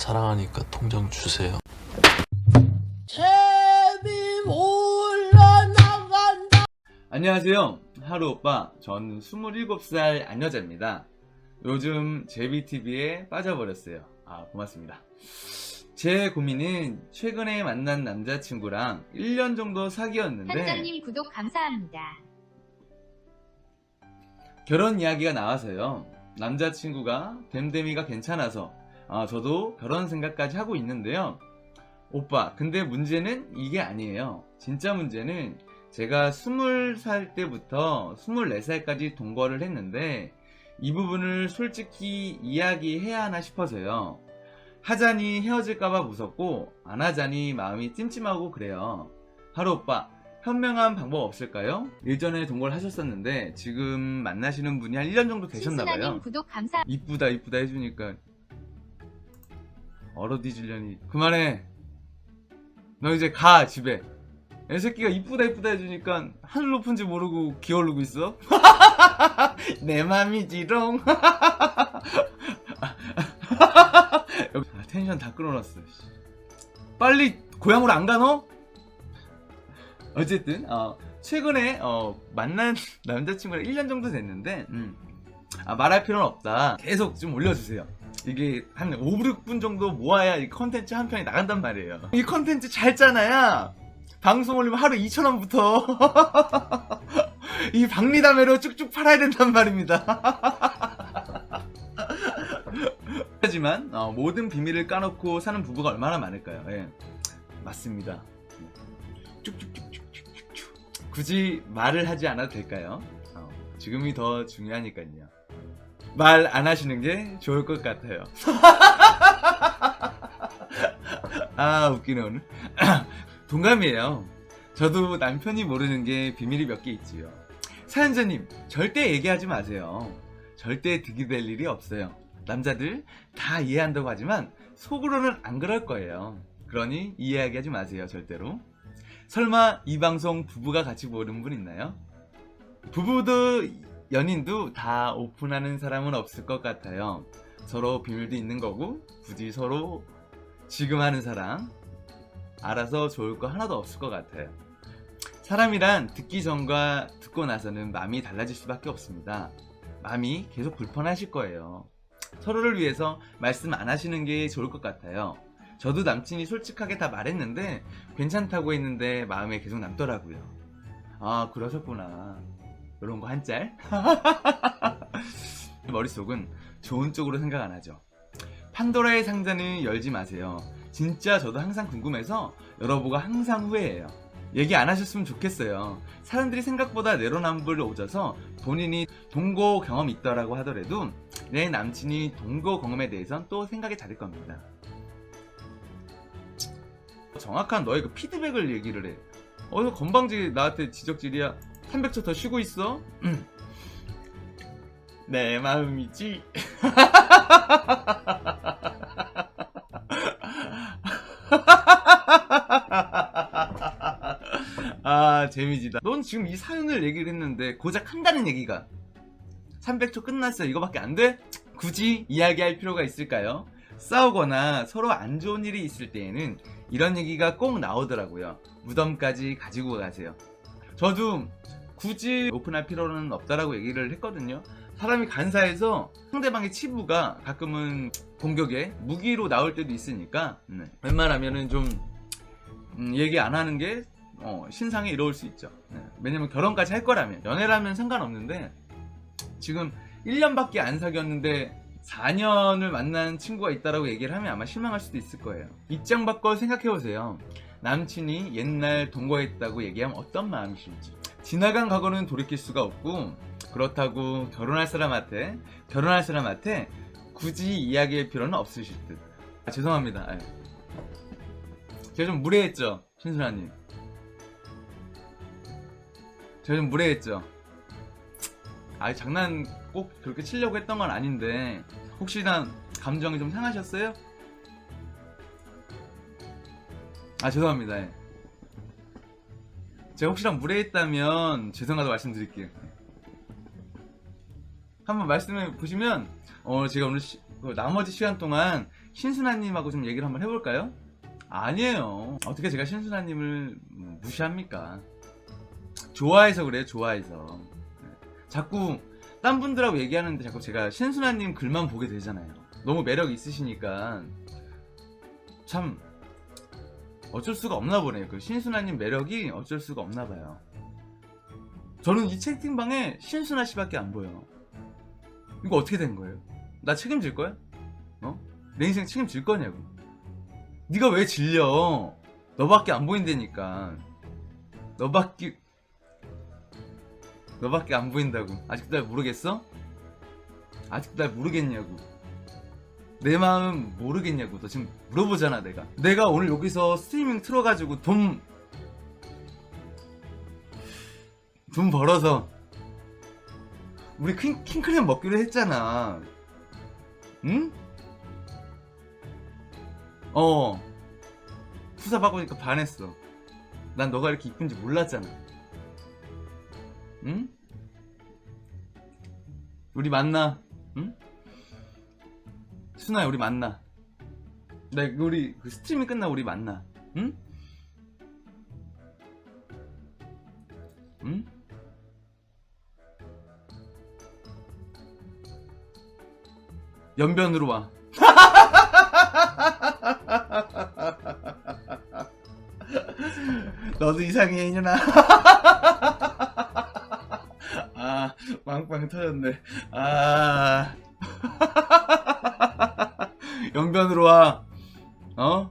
사랑하니까 통장 주세요. 채비 올라나간다. 안녕하세요. 하루 오빠. 전 27살 안여자입니다. 요즘 제비TV에 빠져버렸어요. 아, 고맙습니다. 제 고민은 최근에 만난 남자친구랑 1년 정도 사귀었는데 현정님 구독 감사합니다. 결혼 이야기가 나와서요. 남자친구가 댐댐이가 괜찮아서 아, 저도 결혼 생각까지 하고 있는데요. 오빠, 근데 문제는 이게 아니에요. 진짜 문제는 제가 20살 때부터 24살까지 동거를 했는데 이 부분을 솔직히 이야기해야 하나 싶어서요. 하자니 헤어질까봐 무섭고 안 하자니 마음이 찜찜하고 그래요. 하루 오빠, 현명한 방법 없을까요? 일전에 동거를 하셨었는데 지금 만나시는 분이 한 1년 정도 되셨나봐요. 신순아님 구독 감사. 이쁘다 이쁘다 해주니까 얼어 뒤질려니 그만해 너 이제 가 집에 애 새끼가 이쁘다 이쁘다 해주니까 하늘 높은지 모르고 기어오르고 있어 내 맘이지롱 아, 텐션 다 끌어놨어 씨. 빨리 고향으로 안 가너? 어쨌든 어, 최근에 어, 만난 남자친구랑 1년 정도 됐는데 음. 아, 말할 필요는 없다. 계속 좀 올려주세요. 이게 한 5, 6분 정도 모아야 이 컨텐츠 한 편이 나간단 말이에요. 이 컨텐츠 잘 짜놔야 방송 올리면 하루 2,000원부터 이 박리담회로 쭉쭉 팔아야 된단 말입니다. 하지만 어, 모든 비밀을 까놓고 사는 부부가 얼마나 많을까요? 예. 맞습니다. 쭉쭉쭉쭉쭉쭉 굳이 말을 하지 않아도 될까요? 어, 지금이 더 중요하니까요. 말 안 하시는 게 좋을 것 같아요. 아, 웃기네, 오늘. 동감이에요. 저도 남편이 모르는 게 비밀이 몇 개 있지요. 사연자님, 절대 얘기하지 마세요. 절대 득이 될 일이 없어요. 남자들 다 이해한다고 하지만 속으로는 안 그럴 거예요. 그러니 이해하게 하지 마세요, 절대로. 설마 이 방송 부부가 같이 보는 분 있나요? 부부도 연인도 다 오픈하는 사람은 없을 것 같아요. 서로 비밀도 있는 거고 굳이 서로 지금 하는 사람 알아서 좋을 거 하나도 없을 것 같아요. 사람이란 듣기 전과 듣고 나서는 마음이 달라질 수밖에 없습니다. 마음이 계속 불편하실 거예요. 서로를 위해서 말씀 안 하시는 게 좋을 것 같아요. 저도 남친이 솔직하게 다 말했는데 괜찮다고 했는데 마음에 계속 남더라고요. 아 그러셨구나. 이런 거 한 짤. 머릿속은 좋은 쪽으로 생각 안 하죠. 판도라의 상자는 열지 마세요. 진짜 저도 항상 궁금해서 열어보고 항상 후회해요. 얘기 안 하셨으면 좋겠어요. 사람들이 생각보다 내로남불 오져서 본인이 동거 경험이 있다라고 하더라도 내 남친이 동거 경험에 대해선 또 생각이 다를 겁니다. 정확한 너의 그 피드백을 얘기를 해. 어서 건방지게 나한테 지적질이야. 300초 더 쉬고 있어. 음. 내 마음이지. 아 재미지다. 넌 지금 이 사연을 얘기를 했는데 고작 한다는 얘기가 300초 끝났어 이거밖에 안 돼? 굳이 이야기할 필요가 있을까요? 싸우거나 서로 안 좋은 일이 있을 때에는 이런 얘기가 꼭 나오더라고요. 무덤까지 가지고 가세요. 저도 굳이 오픈할 필요는 없다라고 얘기를 했거든요. 사람이 간사해서 상대방의 치부가 가끔은 공격에 무기로 나올 때도 있으니까 네. 웬만하면은 좀 음, 얘기 안 하는 게 어, 신상에 이로울 수 있죠. 네. 왜냐면 결혼까지 할 거라면 연애라면 상관없는데 지금 1년밖에 안 사귀었는데 4년을 만난 친구가 있다라고 얘기를 하면 아마 실망할 수도 있을 거예요. 입장 바꿔 생각해 보세요. 남친이 옛날 동거했다고 얘기하면 어떤 마음이실지. 지나간 과거는 돌이킬 수가 없고 그렇다고 결혼할 사람한테 결혼할 사람한테 굳이 이야기할 필요는 없으실 듯. 아, 죄송합니다. 예. 제가 좀 무례했죠, 신순아님. 제가 좀 무례했죠. 아 장난 꼭 그렇게 치려고 했던 건 아닌데 혹시나 감정이 좀 상하셨어요? 아 죄송합니다. 예. 제가 혹시나 무례했다면 죄송하다고 말씀드릴게요. 한번 말씀해 보시면 어 제가 오늘 시- 그 나머지 시간 동안 신순아님하고 좀 얘기를 한번 해볼까요? 아니에요. 어떻게 제가 신순아님을 음, 무시합니까? 좋아해서 그래요, 좋아해서. 네. 자꾸 딴 분들하고 얘기하는데 자꾸 제가 신순아님 글만 보게 되잖아요. 너무 매력 있으시니까 참 어쩔 수가 없나 보네요. 그 신순아님 매력이 어쩔 수가 없나 봐요. 저는 이 채팅방에 신순아 씨밖에 안 보여. 이거 어떻게 된 거예요? 나 책임질 거야? 어? 내 인생 책임질 거냐고. 네가 왜 질려? 너밖에 안 보인다니까. 너밖에 너밖에 안 보인다고. 아직도 날 모르겠어? 아직도 날 모르겠냐고. 내 마음 모르겠냐고. 너 지금 물어보잖아, 내가. 내가 오늘 여기서 스트리밍 틀어가지고 돈, 돈 벌어서 우리 킹, 킹크랩 먹기로 했잖아. 응? 어. 수사 받고니까 반했어. 난 너가 이렇게 이쁜지 몰랐잖아. 응? 우리 만나. 응? 순아야, 우리 만나. 나 우리 그 스트리밍 끝나 우리 만나. 응? 응? 연변으로 와. 너도 이상해 이년아. 아 빵빵 터졌네. 아 연변으로 와. 어?